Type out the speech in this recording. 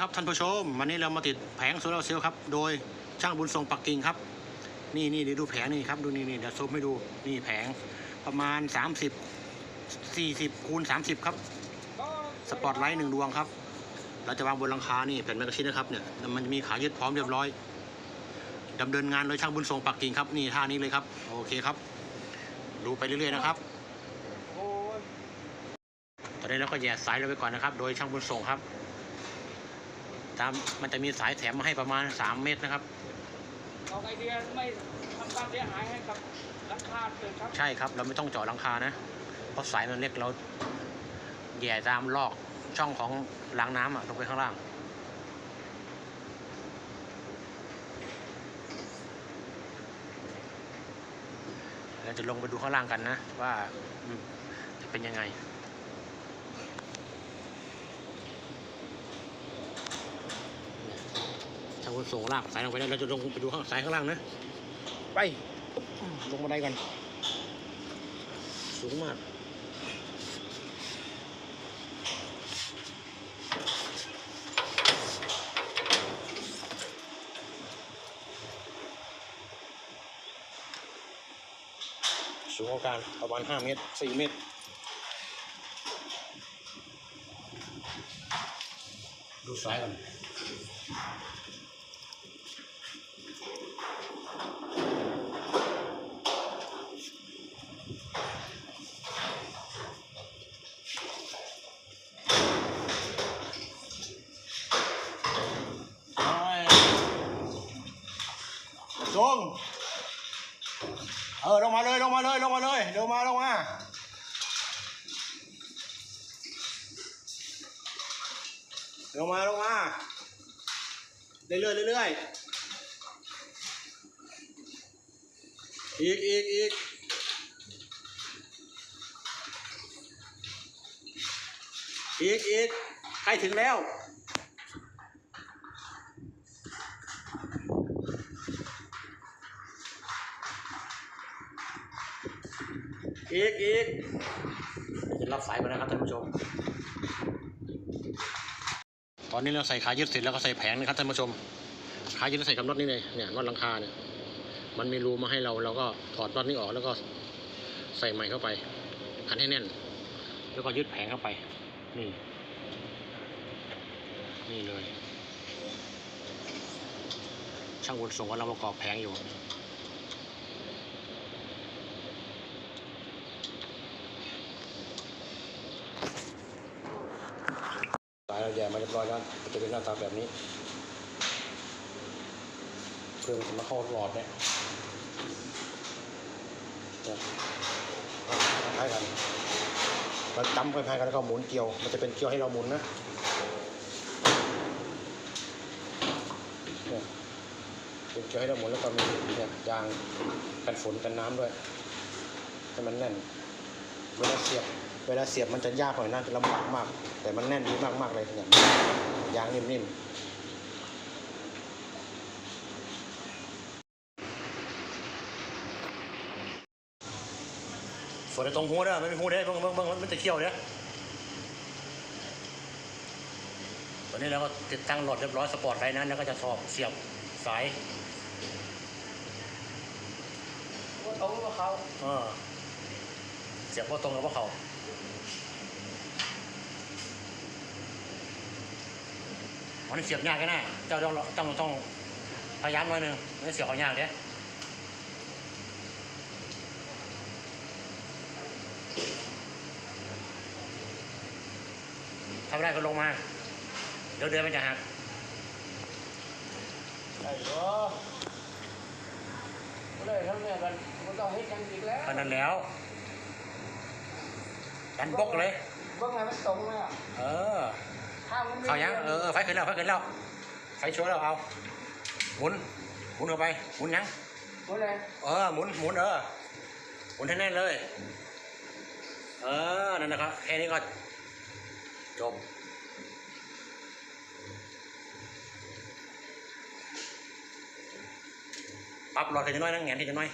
ครับท่านผู้ชมวันนี้เรามาติดแผงโซลาร์เซลล์ครับโดยช่างบุญทรงปักกิ่งครับ นี่นี่เดี๋ยวดูแผงนี่ครับดูนี่นี่เดี๋ยวซูมให้ดูนี่แผงประมาณ 30 40คูณ30 ครับสปอตไลท์หนึ่งดวงครับ เราจะวางบนหลังคานี่แผ่นแมกกาซีนนะครับเนี่ยมันจะมีขายึดพร้อมเรียบร้อยดำเนินงานโดยช่างบุญทรงปักกิ่งครับนี่ท่านี้เลยครับโอเคครับ ดูไปเรื่อยๆนะครับตอนนี้เราก็แย่สายเราไปก่อนนะครับ โดยช่างบุญส่งครับ ตามมันจะมีสายแถมมาให้ประมาณ 3 เมตรนะครับเอาไอเดียไม่ทำความเสียหายให้กับราคาเกิดครับใช่ครับ เราไม่ต้องเจาะหลังคานะ เพราะสายมันเล็กเราแย่ตามลอกช่องของรางน้ำอะลงไปข้างล่าง เราจะลงไปดูข้างล่างกันนะ ว่าอืมจะเป็นยังไง ทางคน ส่งลากสายลงไปแล้วเราจะลงไปดูข้างสายข้างล่างนะ ไป ลงบันไดก่อน สูงมากสูงกว่าการประมาณ5เมตร4เมตรดูสายก่อน ลง เออลงมาเลยลงมาเลยลงมาเลยเดี๋ยวมาลงมาลงมาลงมาเรื่อยๆเรื่อยๆอีกอีกอีกอีกอีกใกล้ถึงแล้ว อีกอีกจะรับสายไปนะครับท่านผู้ชม ตอนนี้เราใส่ขายึดเสร็จแล้วก็ใส่แผงนะครับท่านผู้ชม ขายึดเราใส่กับน็อตนี่เลยเนี่ยน็อตหลังคาเนี่ย มันมีรูมาให้เราเราก็ถอดน็อตนี้ออกแล้วก็ใส่ใหม่เข้าไปคันให้แน่น แล้วก็ยึดแผงเข้าไป นี่ นี่เลย ช่างบุญส่งกำลังประกอบแผงอยู่ สายเราแย่มาเรียบร้อยแล้วมันจะเป็นหน้าตาแบบนี้เครื่อจะมาเข้าหลอดเนี่ยคล้ายกันมันจำคล้ายๆกันแล้วก็หมุนเกลียว มันจะเป็นเกลียวให้เราหมุนนะเนี่ยเป็นเกลียวให้เราหมุนแล้วก็มีเนี่ยยางกันฝนกันน้ำด้วยให้มันแน่นเวลาเสียบ เวลาเสียบมันจะยากหน่อยนะจะลำบากมาก แต่มันแน่นดีมากมากๆเลยเนี่ยยางนิ่มๆฝนตรงหูเด้อไม่มีหูเด้อเบิ่งเบิ่งเบิ่งมันจะเขี้ยวเด้อตอนนี้เราก็ติดตั้งหลอดเรียบร้อยสปอร์ตไลท์นั้นแล้วก็จะสอบเสียบสายว่าเขาว่าเขาเออเสียบว่าตรงกับว่าเขา มันเสียบยากแค่ไหนเจ้าต้องต้องต้องพยายามหน่อยหนึงไม่เสียบเขายากเด้ทำไม่ได้ก็ลงมา เดี๋ยวเดินมันจะหักไอ้เหรอก็เลยทำเนี่ยกันมันต้องให้กันอีกแล้วตอนนั้นแล้ว ดันบกเลยเบื้องไหนมันตรงเลยอะเออข้าวมันไม่เขายังเออเออไฟขึ้นแล้วไฟขึ้นแล้วไฟโชว์แล้วเอาหมุนหมุนเข้าไปหมุนยังหมดเลยเออหมุนหมุนเออหมุนให้แน่นเลย เออนั่นนะครับแค่นี้ก็จบปรับหลอดกันจะน้อยนั่งแงนที่จะน้อย